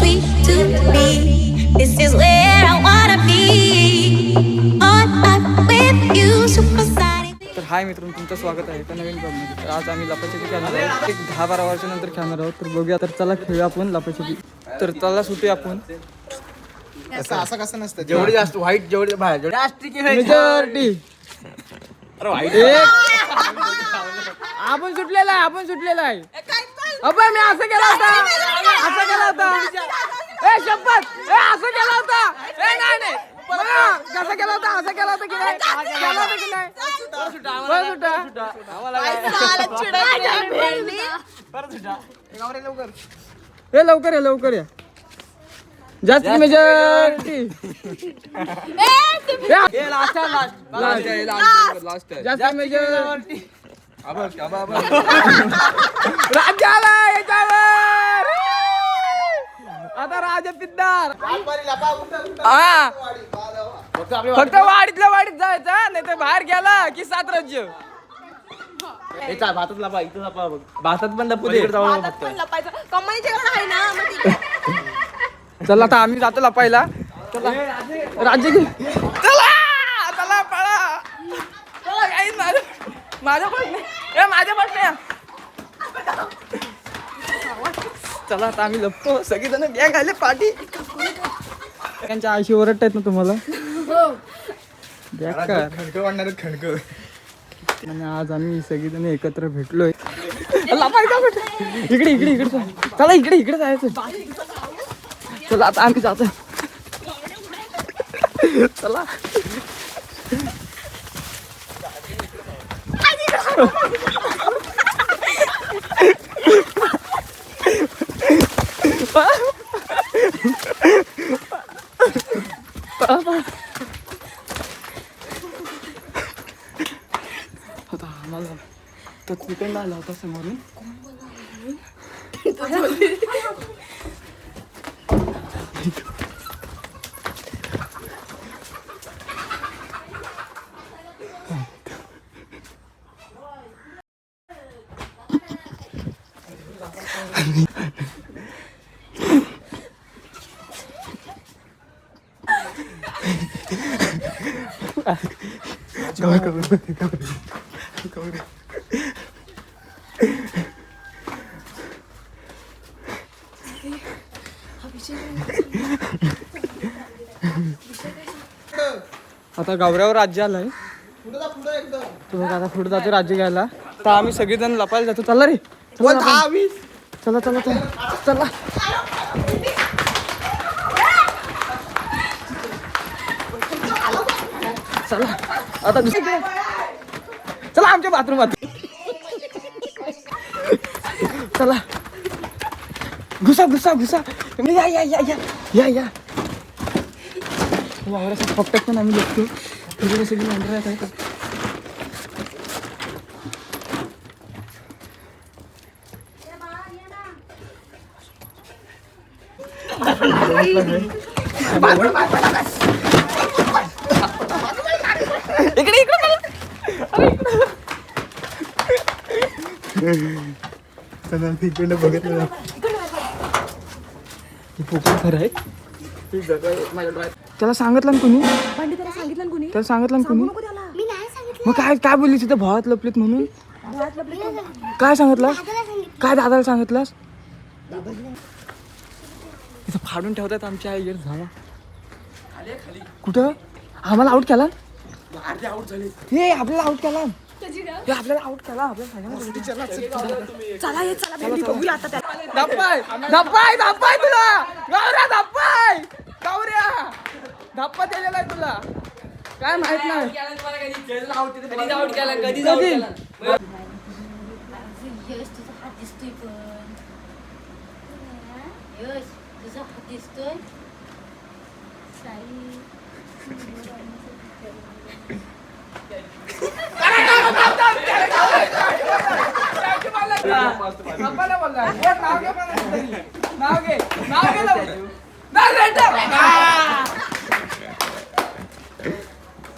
sweet to me. This is where I wanna be. On up with you, supersonic. तर हाय मित्रांनो तुमचं स्वागत आहे एका नवीन ब्लॉगमध्ये तर आज आम्ही लपाछपी खेळणार आहोत. एक दहा बारा वर्षानंतर खेळणार आहोत. तर बघूया तर चला खेळूया आपण लपाछपी तर चला सुटूया आपण. असं असं कसं नसतं. जेवढे जास्त व्हाईट जेवढे बाहेर जेवढे आपण सुटलेला आहे आपण सुटलेला आहे. अबे मी असं केला होता. असं केला होता. ए शपथ. ए असं केला होता. ए नाही नाही. बघा, कसं केला होता? असं केला होता की नाही? केला होता की नाही? परत सुटा ए लवकर या लवकर या. जास्त मेजॉरिटी. जास्त मेजॉरिटी. राज्य आला याच्यावर आता राजा पिद्दार हा. फक्त वाडीतल्या वाडीत जायचं नाही तर बाहेर गेला की सात राज्य भातात लपा इथं लपा बघ. भातात पण लपू दे. चला आता आम्ही जातो लपायला. चला. राज्य घे. चला. चला पळा. चला काही माझं माझं पण नाही. ए माझं पण नाही. चला आता आम्ही लपतो. सगळेजण गॅग आले पाठी त्यांच्या आयशी ओरडतायत ना तुम्हाला? बेकार. खणकं वाढणार खणकं आणि आज आम्ही सगळेजण एकत्र भेटलोय? इकडे इकडे इकडे चला. चला इकडे इकडे जायचं. चला आता आम्ही जातो. चला. आता आम्हाला तो तिकडनं आला होता समोरून आता गौऱ्यावर राज्य आलंय. आता गावऱ्यावर पुढं आलंय तुम्ही आता पुढे जातो राज्य घ्यायला. तर आम्ही सगळेजण लपायला जातो. चला रे. चला. चला चला चला. चला. आता दुसरीकडे चला आमच्या बाथरूमात चला. घुसा घुसा घुसा. म्हणजे या या या या. या या. वावरासाठी फक्त पण आम्ही बघतो तिकडे सगळी अंडर आहे का बाथरूम. ना. पोकळ खरं आहे त्याला सांगितलं ना कुणी? पंडिताला सांगितलं ना कुणी? त्याला सांगितलं ना कुणी? नको त्याला. मी नाही सांगितलं. मग काय काय बोलली तिथं भावात लपलीत म्हणून? काय सांगितलं? काय दादाला सांगितलंस? इथं फाडून ठेवतात आमच्या आई झाला कुठं? आम्हाला आउट केला? हे आपल्याला आउट केला. हे आपल्याला आउट केला. आपल्याला चला ये चला. भेंडी बघूया आता त्याला धप्पाय धप्पाय धप्पाय तुला. गौऱ्या धप्पाय. गौऱ्या. धप्पा दिलेला आहे तुला. काय माहीत नाही. कधी? तुझा हात दिसतोय पण यश तुझा हात नाव घे नाव घे.